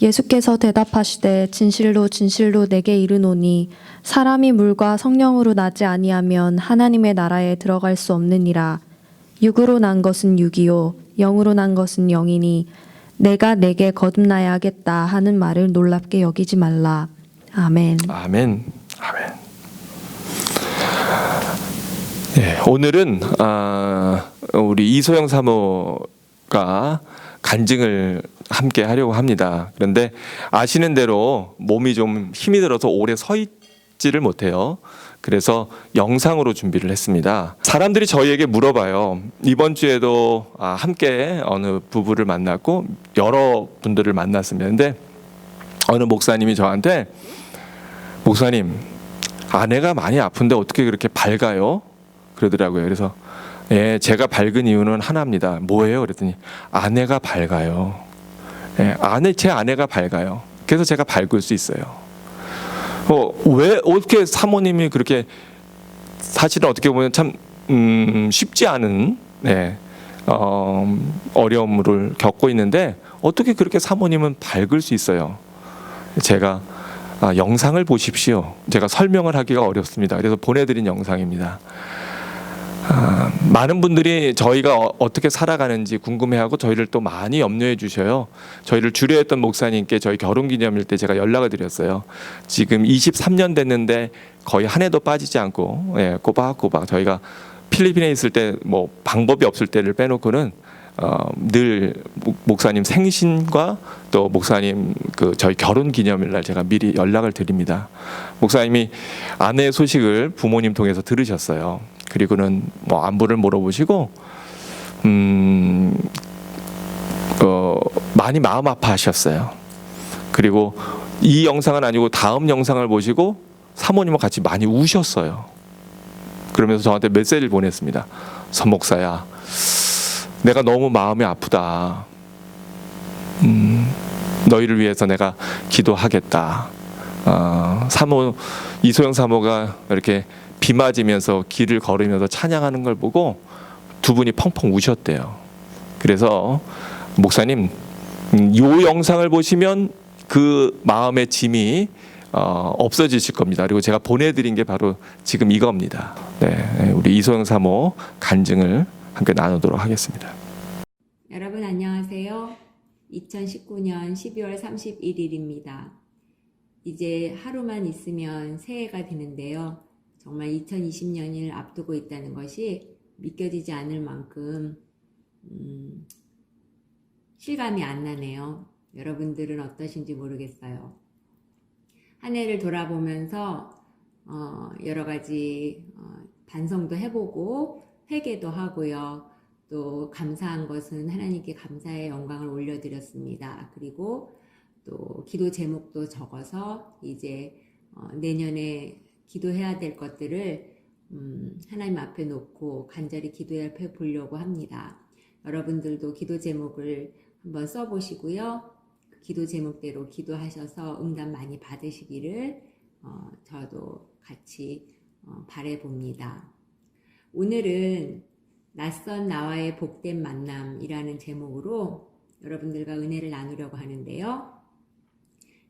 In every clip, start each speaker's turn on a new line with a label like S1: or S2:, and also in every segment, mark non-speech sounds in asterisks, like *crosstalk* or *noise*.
S1: 예수께서 대답하시되 진실로 진실로 내게 이르노니 사람이 물과 성령으로 나지 아니하면 하나님의 나라에 들어갈 수 없느니라 육으로 난 것은 육이요 영으로 난 것은 영이니 내가 내게 거듭나야 하겠다 하는 말을 놀랍게 여기지 말라 아멘.
S2: 아멘. 아멘. 예, 오늘은 아, 우리 이소영 사모가 간증을 함께 하려고 합니다. 그런데 아시는 대로 몸이 좀 힘이 들어서 오래 서 있지를 못해요. 그래서 영상으로 준비를 했습니다. 사람들이 저희에게 물어봐요. 이번 주에도 아, 함께 어느 부부를 만났고 여러 분들을 만났습니다. 근데 어느 목사님이 저한테 목사님 아내가 많이 아픈데 어떻게 그렇게 밝아요? 그러더라고요. 그래서 예, 제가 밝은 이유는 하나입니다. 뭐예요? 그랬더니 아내가 밝아요. 예, 아내 제 아내가 밝아요. 그래서 제가 밝을 수 있어요. 어, 왜 어떻게 사모님이 그렇게 사실은 어떻게 보면 참 음, 쉽지 않은 네, 어, 어려움을 겪고 있는데 어떻게 그렇게 사모님은 밝을 수 있어요? 제가 아, 영상을 보십시오. 제가 설명을 하기가 어렵습니다. 그래서 보내드린 영상입니다. 아, 많은 분들이 저희가 어, 떻게 살아가는지 궁금해하고 저희를 또 많이 염려해 주셔요. 저희를 주례했던 목사님께 저희 결혼 기념일 때 제가 연락을 드렸어요. 지금 23년 됐는데 거의 한 해도 빠지지 않고 예, 꼬박꼬박 저희가 필리핀에 있을 때 뭐 방법이 없을 때를 빼놓고는 어, 늘 목- 목사님 생신과 또 목사님 그 저희 결혼 기념일 날 제가 미리 연락을 드립니다. 목사님이 아내의 소식을 부모님 통해서 들으셨어요. 그리고는 뭐 안부를 물어보시고 음, 어, 많이 마음 아파하셨어요. 그리고 이 영상은 아니고 다음 영상을 보시고 사모님과 같이 많이 우셨어요. 그러면서 저한테 메시지를 보냈습니다. 선 목사야, 내가 너무 마음이 아프다. 음, 너희를 위해서 내가 기도하겠다. 어, 사모 이소영 사모가 이렇게 비 맞으면서 길을 걸으면서 찬양하는 걸 보고 두 분이 펑펑 우셨대요. 그래서 목사님, 음, 요 영상을 보시면 그 마음의 짐이 어, 없어지실 겁니다. 그리고 제가 보내드린 게 바로 지금 이겁니다. 네, 우리 이소영 사모 간증을 함께 나누도록 하겠습니다.
S3: 여러분 안녕하세요. 2019년 12월 31일입니다. 이제 하루만 있으면 새해가 되는데요. 정말 2020년을 앞두고 있다는 것이 믿겨지지 않을 만큼 음, 실감이 안 나네요. 여러분들은 어떠신지 모르겠어요. 한 해를 돌아보면서 어, 여러 가지 어, 반성도 해보고 회개도 하고요. 또 감사한 것은 하나님께 감사의 영광을 올려드렸습니다. 그리고 또 기도 제목도 적어서 이제 어, 내년에 기도해야 될 것들을 음, 하나님 앞에 놓고 간절히 기도해 보려고 합니다. 여러분들도 기도 제목을 한번 써보시고요. 그 기도 제목대로 기도하셔서 응답 많이 받으시기를 어, 저도 같이 어, 바래봅니다. 오늘은 낯선 나와의 복된 만남이라는 제목으로 여러분들과 은혜를 나누려고 하는데요.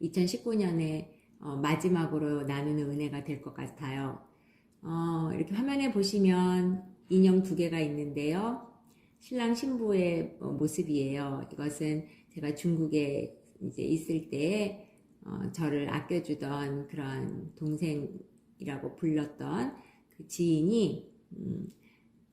S3: 2019년에 어, 마지막으로 나누는 은혜가 될 것 같아요. 어, 이렇게 화면에 보시면 인형 두 개가 있는데요. 신랑 신부의 어, 모습이에요. 이것은 제가 중국에 이제 있을 때 어, 저를 아껴주던 그런 동생이라고 불렀던 그 지인이 음,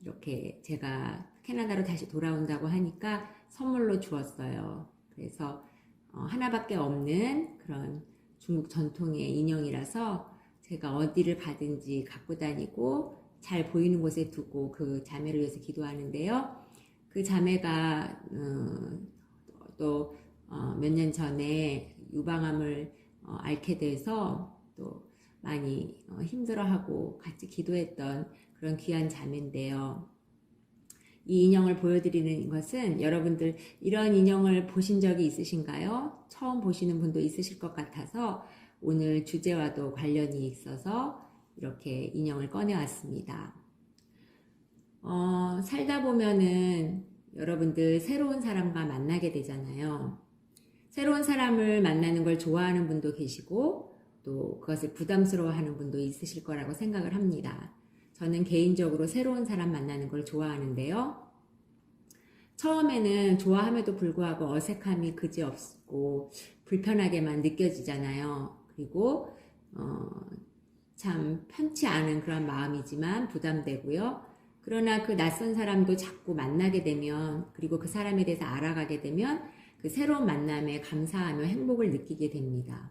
S3: 이렇게 제가 캐나다로 다시 돌아온다고 하니까 선물로 주었어요. 그래서 어, 하나밖에 없는 그런 중국 전통의 인형이라서 제가 어디를 가든지 갖고 다니고 잘 보이는 곳에 두고 그 자매를 위해서 기도하는데요. 그 자매가 어, 또몇년 전에 유방암을 어, 앓게 돼서 또 많이 어, 힘들어하고 같이 기도했던 그런 귀한 자매인데요. 이 인형을 보여드리는 것은 여러분들 이런 인형을 보신 적이 있으신가요? 처음 보시는 분도 있으실 것 같아서 오늘 주제와도 관련이 있어서 이렇게 인형을 꺼내왔습니다. 어, 살다 보면은 여러분들 새로운 사람과 만나게 되잖아요. 새로운 사람을 만나는 걸 좋아하는 분도 계시고 또 그것을 부담스러워하는 분도 있으실 거라고 생각을 합니다. 저는 개인적으로 새로운 사람 만나는 걸 좋아하는데요. 처음에는 좋아함에도 불구하고 어색함이 그지없고 불편하게만 느껴지잖아요. 그리고 어, 참 편치 않은 그런 마음이지만 부담되고요. 그러나 그 낯선 사람도 자꾸 만나게 되면 그리고 그 사람에 대해서 알아가게 되면 그 새로운 만남에 감사하며 행복을 느끼게 됩니다.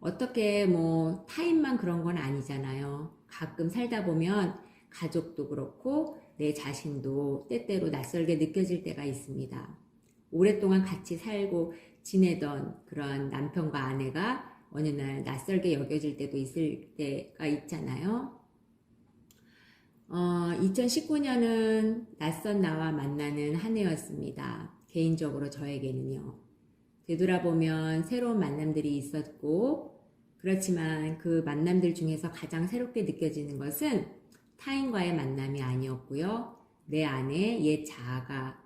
S3: 어떻게 뭐 타인만 그런 건 아니잖아요. 가끔 살다 보면 가족도 그렇고 내 자신도 때때로 낯설게 느껴질 때가 있습니다. 오랫동안 같이 살고 지내던 그런 남편과 아내가 어느 날 낯설게 여겨질 때도 있을 때가 있잖아요. 어, 2019년은 낯선 나와 만나는 한 해였습니다. 개인적으로 저에게는요. 되돌아보면 새로운 만남들이 있었고, 그렇지만 그 만남들 중에서 가장 새롭게 느껴지는 것은 타인과의 만남이 아니었고요. 내 안에 옛 자아가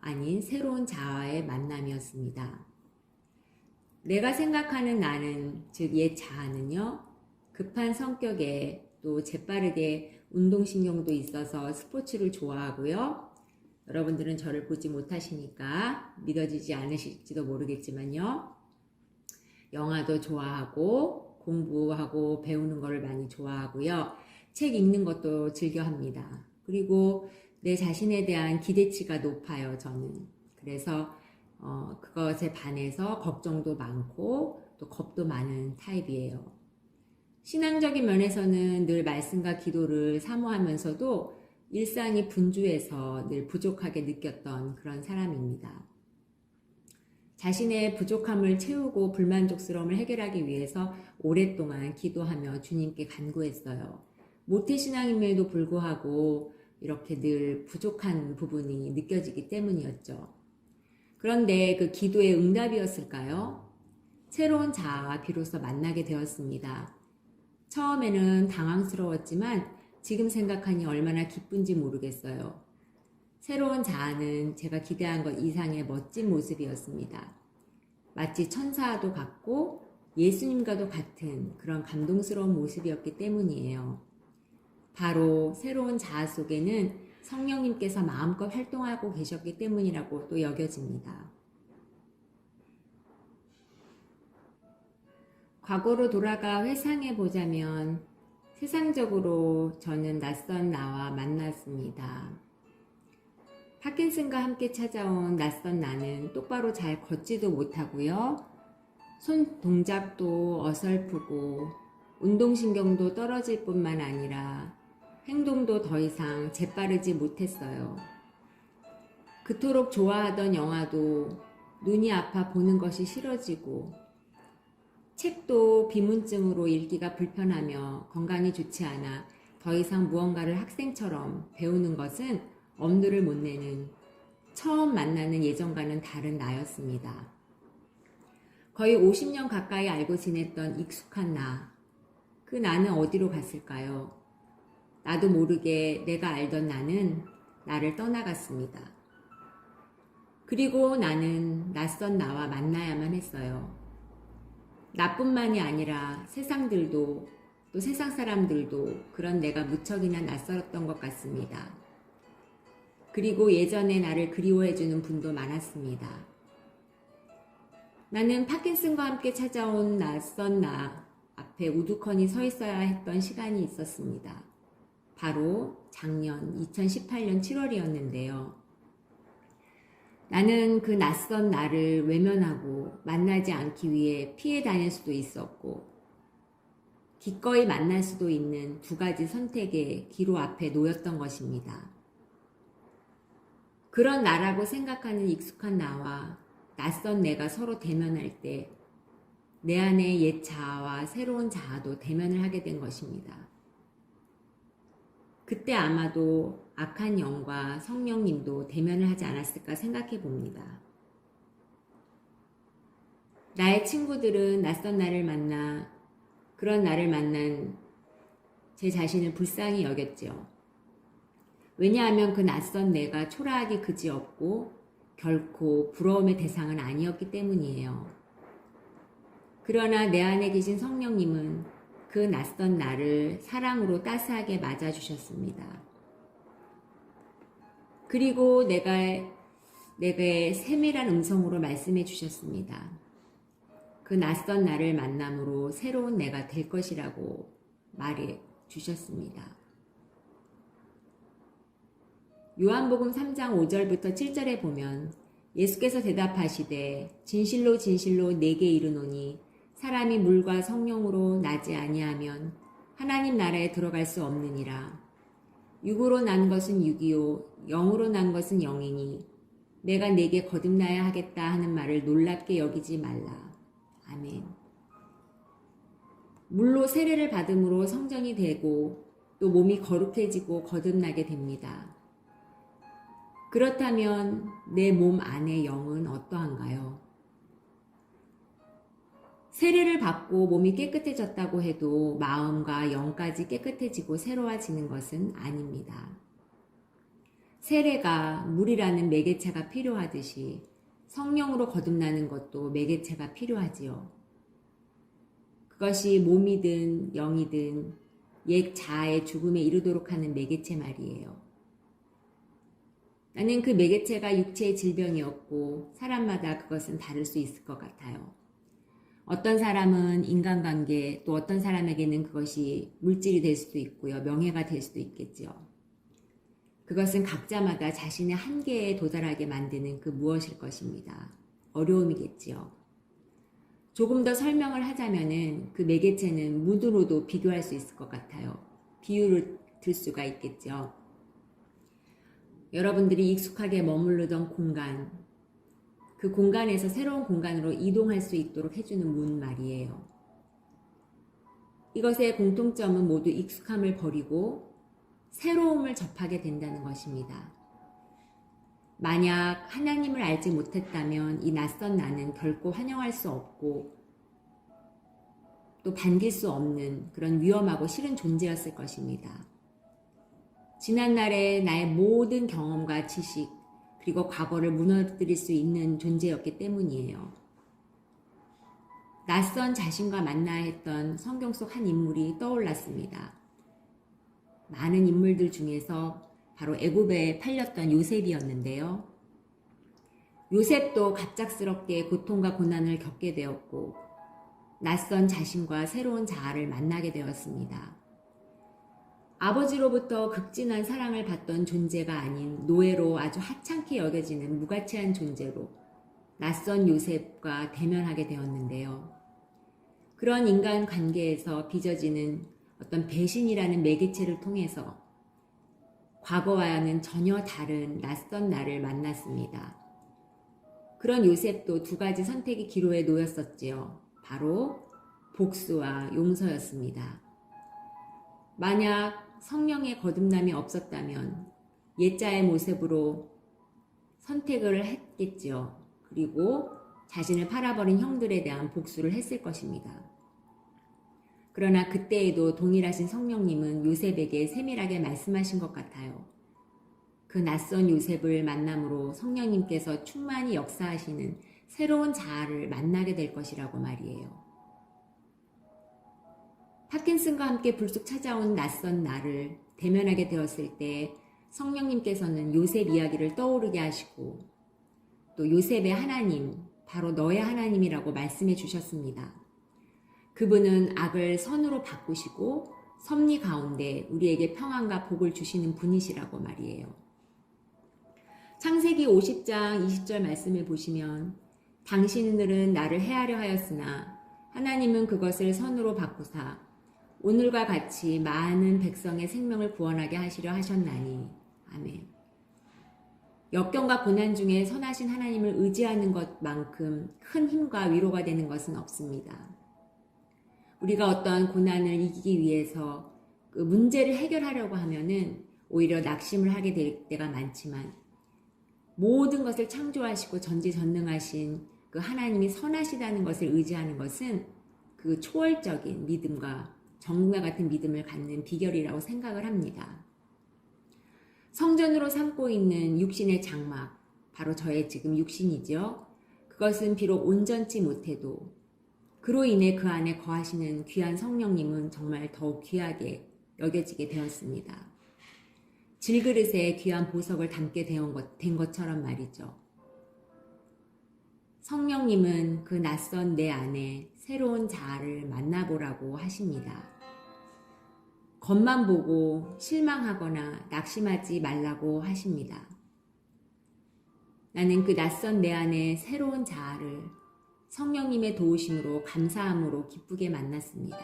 S3: 아닌 새로운 자아의 만남이었습니다. 내가 생각하는 나는, 즉, 옛 자아는요, 급한 성격에 또 재빠르게 운동신경도 있어서 스포츠를 좋아하고요. 여러분들은 저를 보지 못하시니까 믿어지지 않으실지도 모르겠지만요. 영화도 좋아하고 공부하고 배우는 것을 많이 좋아하고요. 책 읽는 것도 즐겨 합니다. 그리고 내 자신에 대한 기대치가 높아요, 저는. 그래서 어, 그것에 반해서 걱정도 많고 또 겁도 많은 타입이에요. 신앙적인 면에서는 늘 말씀과 기도를 사모하면서도 일상이 분주해서 늘 부족하게 느꼈던 그런 사람입니다. 자신의 부족함을 채우고 불만족스러움을 해결하기 위해서 오랫동안 기도하며 주님께 간구했어요. 모태신앙임에도 불구하고 이렇게 늘 부족한 부분이 느껴지기 때문이었죠. 그런데 그 기도의 응답이었을까요? 새로운 자아와 비로소 만나게 되었습니다. 처음에는 당황스러웠지만 지금 생각하니 얼마나 기쁜지 모르겠어요. 새로운 자아는 제가 기대한 것 이상의 멋진 모습이었습니다. 마치 천사와도 같고 예수님과도 같은 그런 감동스러운 모습이었기 때문이에요. 바로 새로운 자아 속에는 성령님께서 마음껏 활동하고 계셨기 때문이라고 또 여겨집니다. 과거로 돌아가 회상해 보자면 세상적으로 저는 낯선 나와 만났습니다. 파킨슨과 함께 찾아온 낯선 나는 똑바로 잘 걷지도 못하고요. 손 동작도 어설프고 운동신경도 떨어질 뿐만 아니라 행동도 더 이상 재빠르지 못했어요. 그토록 좋아하던 영화도 눈이 아파 보는 것이 싫어지고 책도 비문증으로 읽기가 불편하며 건강이 좋지 않아 더 이상 무언가를 학생처럼 배우는 것은 엄두를 못 내는 처음 만나는 예전과는 다른 나였습니다. 거의 50년 가까이 알고 지냈던 익숙한 나. 그 나는 어디로 갔을까요? 나도 모르게 내가 알던 나는 나를 떠나갔습니다. 그리고 나는 낯선 나와 만나야만 했어요. 나뿐만이 아니라 세상들도 또 세상 사람들도 그런 내가 무척이나 낯설었던 것 같습니다. 그리고 예전에 나를 그리워해주는 분도 많았습니다. 나는 파킨슨과 함께 찾아온 낯선 나 앞에 우두커니 서 있어야 했던 시간이 있었습니다. 바로 작년 2018년 7월이었는데요. 나는 그 낯선 나를 외면하고 만나지 않기 위해 피해 다닐 수도 있었고, 기꺼이 만날 수도 있는 두 가지 선택의 기로 앞에 놓였던 것입니다. 그런 나라고 생각하는 익숙한 나와 낯선 내가 서로 대면할 때, 내 안의 옛 자아와 새로운 자아도 대면을 하게 된 것입니다. 그때 아마도 악한 영과 성령님도 대면을 하지 않았을까 생각해 봅니다. 나의 친구들은 낯선 나를 만나 그런 나를 만난 제 자신을 불쌍히 여겼죠. 왜냐하면 그 낯선 내가 초라하기 그지없고 결코 부러움의 대상은 아니었기 때문이에요. 그러나 내 안에 계신 성령님은 그 낯선 나를 사랑으로 따스하게 맞아주셨습니다. 그리고 내가 내게 세밀한 음성으로 말씀해 주셨습니다. 그 낯선 나를 만남으로 새로운 내가 될 것이라고 말해 주셨습니다. 요한복음 3장 5절부터 7절에 보면 예수께서 대답하시되 진실로 진실로 내게 이르노니 사람이 물과 성령으로 나지 아니하면 하나님 나라에 들어갈 수 없느니라. 육으로 난 것은 육이요 영으로 난 것은 영이니 내가 내게 거듭나야 하겠다 하는 말을 놀랍게 여기지 말라. 아멘. 물로 세례를 받음으로 성전이 되고 또 몸이 거룩해지고 거듭나게 됩니다. 그렇다면 내 몸 안의 영은 어떠한가요? 세례를 받고 몸이 깨끗해졌다고 해도 마음과 영까지 깨끗해지고 새로워지는 것은 아닙니다. 세례가 물이라는 매개체가 필요하듯이 성령으로 거듭나는 것도 매개체가 필요하지요. 그것이 몸이든 영이든 옛 자아의 죽음에 이르도록 하는 매개체 말이에요. 나는 그 매개체가 육체의 질병이었고 사람마다 그것은 다를 수 있을 것 같아요. 어떤 사람은 인간관계 또 어떤 사람에게는 그것이 물질이 될 수도 있고요. 명예가 될 수도 있겠죠. 그것은 각자마다 자신의 한계에 도달하게 만드는 그 무엇일 것입니다. 어려움이겠지요. 조금 더 설명을 하자면은 그 매개체는 무드로도 비교할 수 있을 것 같아요. 비유를 들 수가 있겠죠. 여러분들이 익숙하게 머무르던 공간, 그 공간에서 새로운 공간으로 이동할 수 있도록 해주는 문 말이에요. 이것의 공통점은 모두 익숙함을 버리고 새로움을 접하게 된다는 것입니다. 만약 하나님을 알지 못했다면 이 낯선 나는 결코 환영할 수 없고 또 반길 수 없는 그런 위험하고 싫은 존재였을 것입니다. 지난날의 나의 모든 경험과 지식, 그리고 과거를 무너뜨릴 수 있는 존재였기 때문이에요. 낯선 자신과 만나야 했던 성경 속 한 인물이 떠올랐습니다. 많은 인물들 중에서 바로 애굽에 팔렸던 요셉이었는데요. 요셉도 갑작스럽게 고통과 고난을 겪게 되었고 낯선 자신과 새로운 자아를 만나게 되었습니다. 아버지로부터 극진한 사랑을 받던 존재가 아닌 노예로 아주 하찮게 여겨지는 무가치한 존재로 낯선 요셉과 대면하게 되었는데요. 그런 인간 관계에서 빚어지는 어떤 배신이라는 매개체를 통해서 과거와는 전혀 다른 낯선 나를 만났습니다. 그런 요셉도 두 가지 선택의 기로에 놓였었지요. 바로 복수와 용서였습니다. 만약 성령의 거듭남이 없었다면 옛자의 모습으로 선택을 했겠지요. 그리고 자신을 팔아버린 형들에 대한 복수를 했을 것입니다. 그러나 그때에도 동일하신 성령님은 요셉에게 세밀하게 말씀하신 것 같아요. 그 낯선 요셉을 만남으로 성령님께서 충만히 역사하시는 새로운 자아를 만나게 될 것이라고 말이에요. 파킨슨과 함께 불쑥 찾아온 낯선 나를 대면하게 되었을 때 성령님께서는 요셉 이야기를 떠오르게 하시고 또 요셉의 하나님, 바로 너의 하나님이라고 말씀해 주셨습니다. 그분은 악을 선으로 바꾸시고 섭리 가운데 우리에게 평안과 복을 주시는 분이시라고 말이에요. 창세기 50장 20절 말씀을 보시면 당신들은 나를 해하려 하였으나 하나님은 그것을 선으로 바꾸사 오늘과 같이 많은 백성의 생명을 구원하게 하시려 하셨나니 아멘. 역경과 고난 중에 선하신 하나님을 의지하는 것만큼 큰 힘과 위로가 되는 것은 없습니다. 우리가 어떤 고난을 이기기 위해서 그 문제를 해결하려고 하면은 오히려 낙심을 하게 될 때가 많지만 모든 것을 창조하시고 전지전능하신 그 하나님이 선하시다는 것을 의지하는 것은 그 초월적인 믿음과 정말 같은 믿음을 갖는 비결이라고 생각을 합니다. 성전으로 삼고 있는 육신의 장막, 바로 저의 지금 육신이죠. 그것은 비록 온전치 못해도 그로 인해 그 안에 거하시는 귀한 성령님은 정말 더욱 귀하게 여겨지게 되었습니다. 질그릇에 귀한 보석을 담게 된 것처럼 말이죠. 성령님은 그 낯선 내 안에 새로운 자아를 만나보라고 하십니다. 겉만 보고 실망하거나 낙심하지 말라고 하십니다. 나는 그 낯선 내 안에 새로운 자아를 성령님의 도우심으로 감사함으로 기쁘게 만났습니다.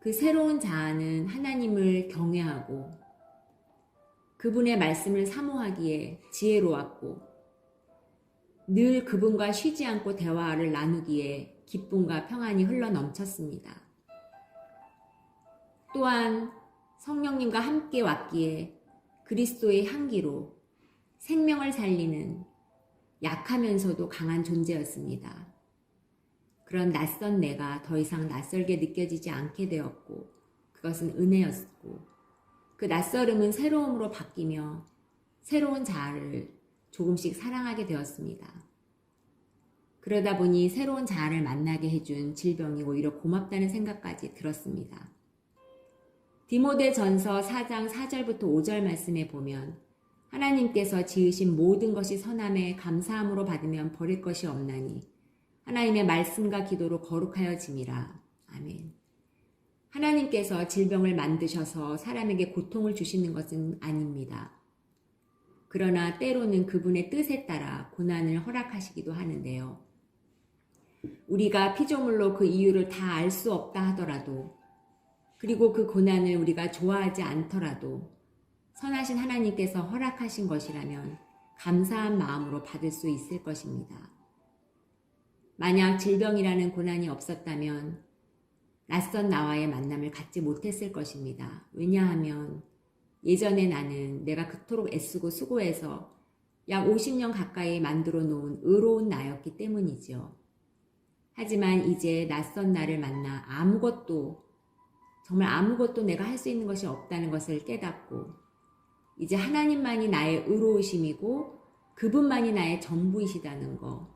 S3: 그 새로운 자아는 하나님을 경외하고 그분의 말씀을 사모하기에 지혜로웠고 늘 그분과 쉬지 않고 대화를 나누기에 기쁨과 평안이 흘러 넘쳤습니다. 또한 성령님과 함께 왔기에 그리스도의 향기로 생명을 살리는 약하면서도 강한 존재였습니다. 그런 낯선 내가 더 이상 낯설게 느껴지지 않게 되었고, 그것은 은혜였고, 그 낯설음은 새로움으로 바뀌며 새로운 자아를 조금씩 사랑하게 되었습니다. 그러다 보니 새로운 자아를 만나게 해준 질병이 오히려 고맙다는 생각까지 들었습니다. 디모데 전서 4장 4절부터 5절 말씀에 보면 하나님께서 지으신 모든 것이 선함에 감사함으로 받으면 버릴 것이 없나니 하나님의 말씀과 기도로 거룩하여 짐이라. 아멘. 하나님께서 질병을 만드셔서 사람에게 고통을 주시는 것은 아닙니다. 그러나 때로는 그분의 뜻에 따라 고난을 허락하시기도 하는데요. 우리가 피조물로 그 이유를 다 알 수 없다 하더라도 그리고 그 고난을 우리가 좋아하지 않더라도 선하신 하나님께서 허락하신 것이라면 감사한 마음으로 받을 수 있을 것입니다. 만약 질병이라는 고난이 없었다면 낯선 나와의 만남을 갖지 못했을 것입니다. 왜냐하면 예전에 나는 내가 그토록 애쓰고 수고해서 약 50년 가까이 만들어 놓은 의로운 나였기 때문이지요. 하지만 이제 낯선 나를 만나 아무것도 정말 아무것도 내가 할 수 있는 것이 없다는 것을 깨닫고 이제 하나님만이 나의 의로우심이고 그분만이 나의 전부이시다는 거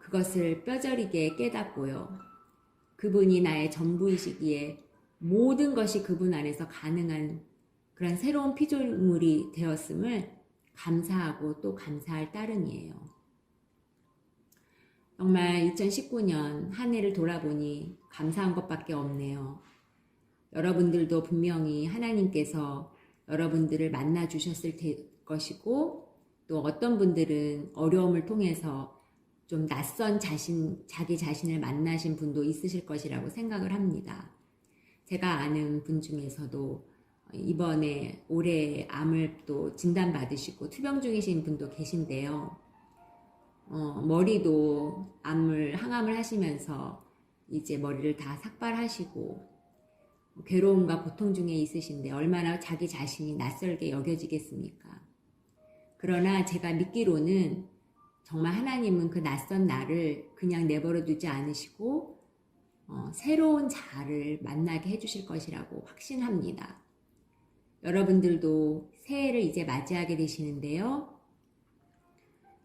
S3: 그것을 뼈저리게 깨닫고요. 그분이 나의 전부이시기에 모든 것이 그분 안에서 가능한 그런 새로운 피조물이 되었음을 감사하고 또 감사할 따름이에요. 정말 2019년 한 해를 돌아보니 감사한 것밖에 없네요. 여러분들도 분명히 하나님께서 여러분들을 만나 주셨을 것이고 또 어떤 분들은 어려움을 통해서 좀 낯선 자신, 자기 자신을 만나신 분도 있으실 것이라고 생각을 합니다. 제가 아는 분 중에서도 이번에 올해 암을 또 진단받으시고 투병 중이신 분도 계신데요. 어, 머리도 암을, 항암을 하시면서 이제 머리를 다 삭발하시고 괴로움과 고통 중에 있으신데 얼마나 자기 자신이 낯설게 여겨지겠습니까? 그러나 제가 믿기로는 정말 하나님은 그 낯선 나를 그냥 내버려 두지 않으시고 어, 새로운 자아를 만나게 해주실 것이라고 확신합니다. 여러분들도 새해를 이제 맞이하게 되시는데요.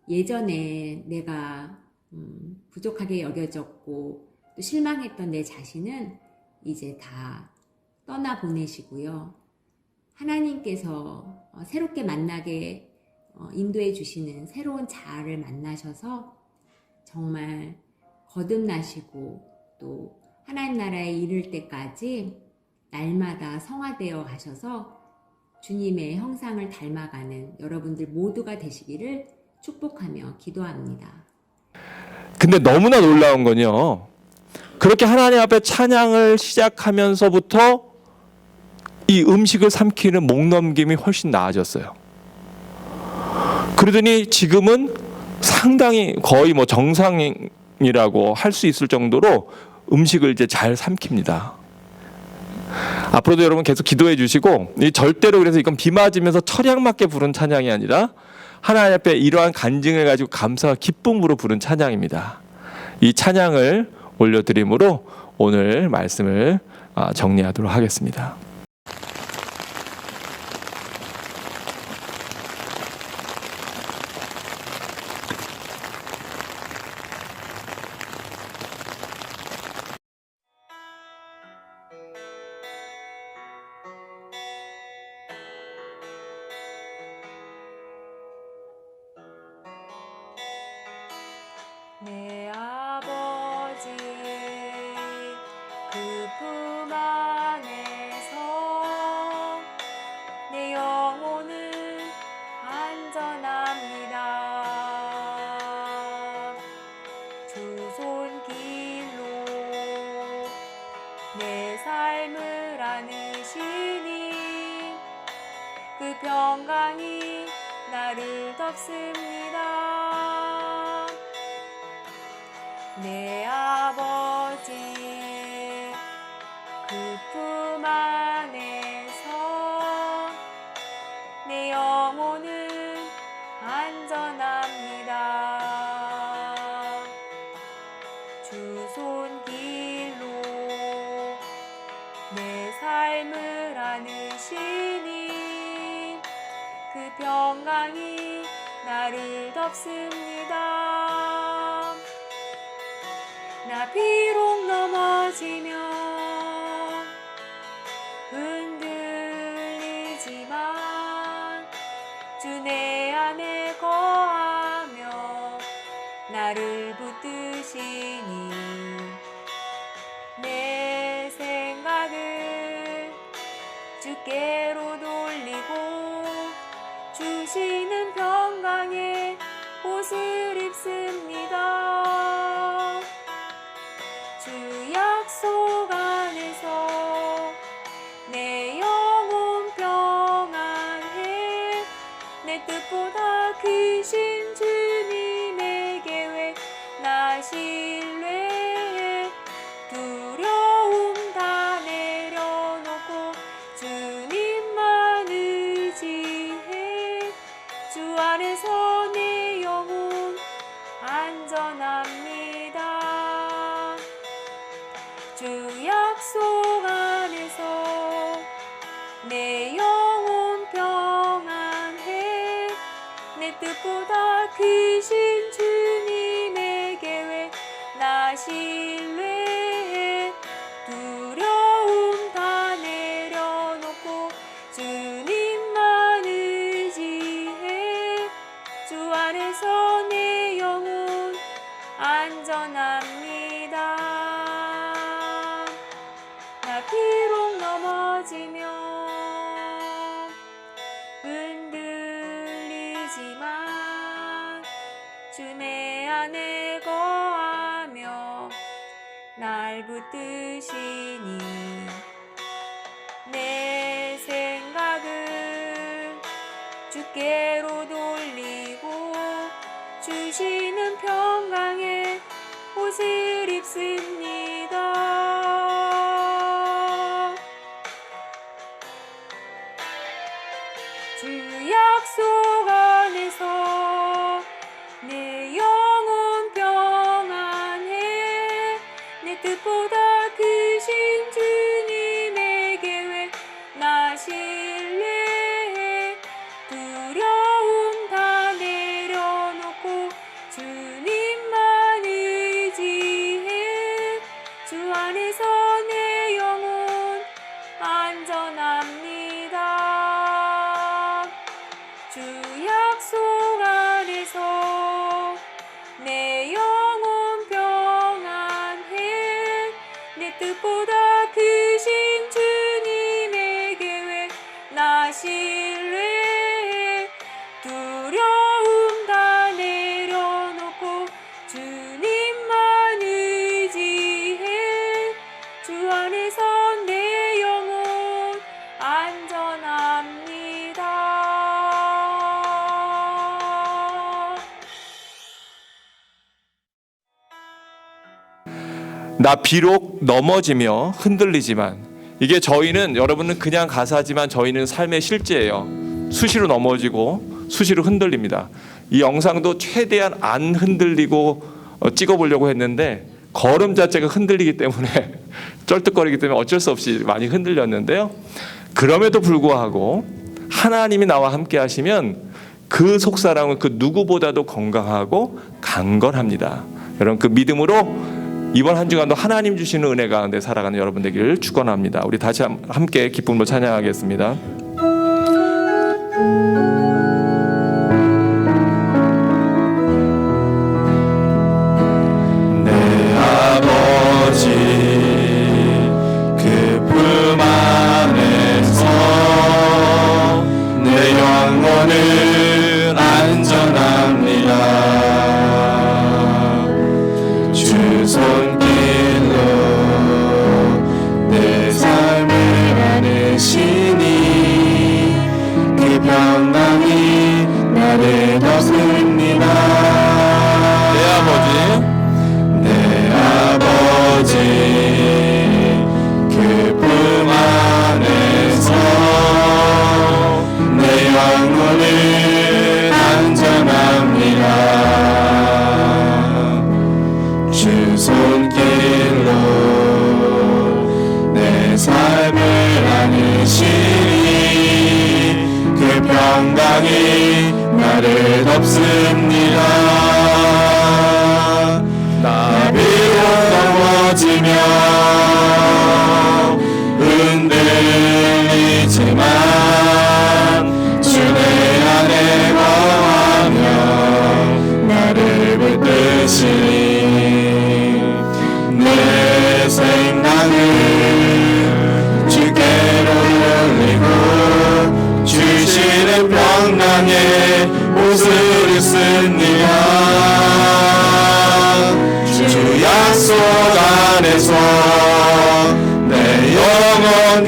S3: 예전에 내가 음, 부족하게 여겨졌고 또 실망했던 내 자신은 이제 다 떠나 보내시고요. 하나님께서 어, 새롭게 만나게 어, 인도해 주시는 새로운 자아를 만나셔서 정말 거듭나시고 또 하나님 나라에 이를 때까지 날마다 성화되어 가셔서 주님의 형상을 닮아가는 여러분들 모두가 되시기를 축복하며 기도합니다.
S2: 근데 너무나 놀라운 건요. 그렇게 하나님 앞에 찬양을 시작하면서부터 이 음식을 삼키는 목 넘김이 훨씬 나아졌어요. 그러더니 지금은 상당히 거의 뭐 정상이라고 할 수 있을 정도로 음식을 이제 잘 삼킵니다. 앞으로도 여러분 계속 기도해 주시고 이 절대로 그래서 이건 비 맞으면서 철양 맞게 부른 찬양이 아니라 하나님 앞에 이러한 간증을 가지고 감사와 기쁨으로 부른 찬양입니다. 이 찬양을 올려드림으로 오늘 말씀을 아, 정리하도록 하겠습니다.
S3: 주 손길로 내 삶을 안으시니 그 평강이 나를 덮습니다. 내 아버지 나를 덮습니다. 나 비록 넘어지면 흔들리지만 주 내 안에 거하며 나를 붙드시니 내 생각을 주께로 주 약속 안에서 내 영혼 평안해. 내 뜻보다 크신 주님의 계획 나신 날 붙드시니 내 생각을 주께로 돌리고 주시는 평강에 옷을 입습니다. 나
S2: 비록 넘어지며 흔들리지만 이게 저희는 여러분은 그냥 가사지만 저희는 삶의 실제예요. 수시로 넘어지고 수시로 흔들립니다. 이 영상도 최대한 안 흔들리고 어, 찍어보려고 했는데 걸음 자체가 흔들리기 때문에 *laughs* 쩔뚝거리기 때문에 어쩔 수 없이 많이 흔들렸는데요. 그럼에도 불구하고 하나님이 나와 함께 하시면 그 속사람은 그 누구보다도 건강하고 강건합니다. 여러분 그 믿음으로 이번 한 주간도 하나님 주시는 은혜 가운데 살아가는 여러분 되기를 축원합니다. 우리 다시 함- 함께 기쁨으로 찬양하겠습니다.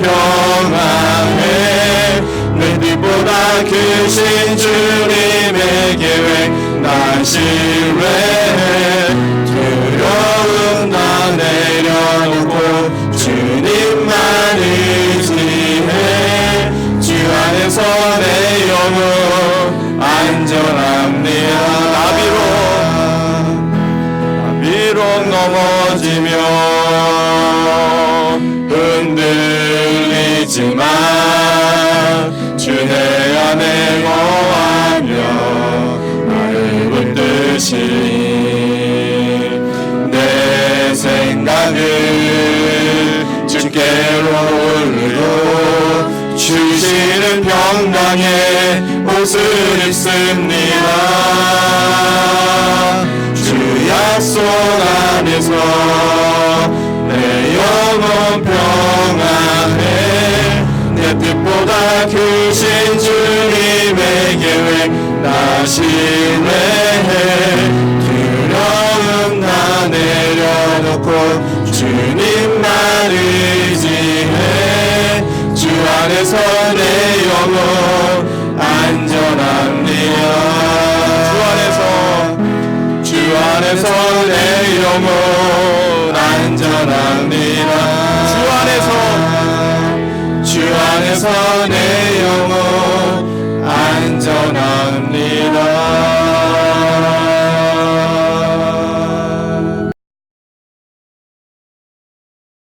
S4: 평안해. 내빛보다 크신 주님의 계획 난 신뢰 수 있습니다. 주 약속 안에서 내 영혼 평안해. 내 뜻보다 크신 주님의 계획 다시 내해? 두려움 다 내려놓고 주님만 의지해 주 안에서 내 영혼 안에서 내 영혼 안전합니다. 주 안에서 주 안에서 내 영혼 안전합니다.